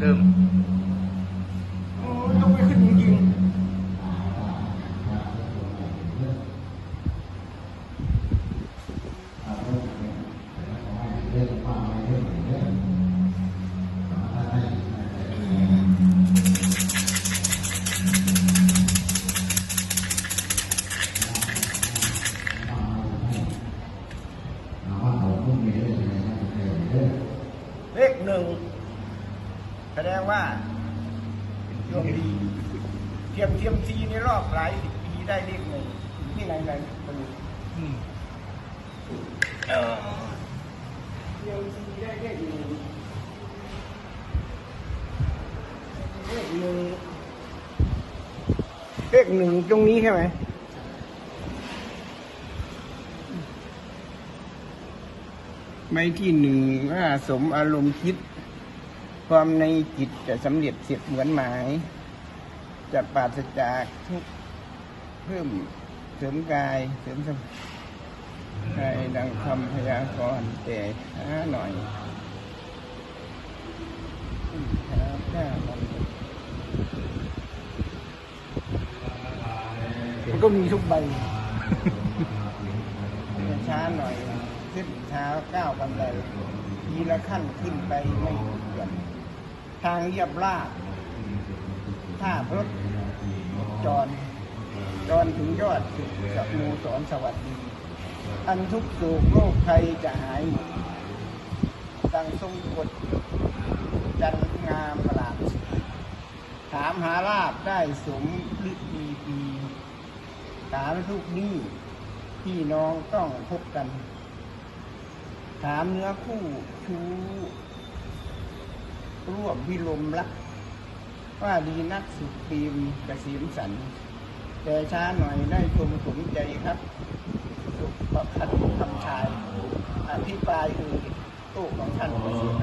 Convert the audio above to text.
เติมโอ้ยต้องไปขึ้นจริงๆเลขหนึ่ง แสดงว่าดวงดีเทียมเทียมซีในรอบหลายสิบปีได้เลขหนึ่งที่ไหนไหนๆมันเออเทียมซีได้เลขหนึ่งเลขหนึ่งเลขหนึ่งตรงนี้ใช่ไหมไม่ที่หนึ่งว่าสมอารมณ์คิด ความในจิตจะสำเร็จเสร็จเหมือนหมาย จะปราศจากทุกเพิ่มเสริมกายเสริมสมกายดังคำพยากรณ์แต่ช้าหน่อยช้าช้ามันมันก็มีทุกใบช้าหน่อยขึ้นเช้าก้าวบันไดทีละขั้นขึ้นไปไม่ ทางเรียบราบถ้ารถจอดจอดถึงยอดสุดกับมูสอนสวัสดี อันทุกโศกโรคภัยจะหายหมดดังทรงกฎจันงามประหลาดถามหาลาบได้สมฤทธีปีถามทุกหนี้พี่น้องต้องพบกัน ถามเนื้อคู่ชู้ ร่วมพิลมรัก ว่าดีนักสุดปีมกระสีมสัน แต่ช้าหน่อยได้ชมสมใจครับ สุขประพันธ์คำชาย อภิปรายคือโต้ของท่านประเสริฐ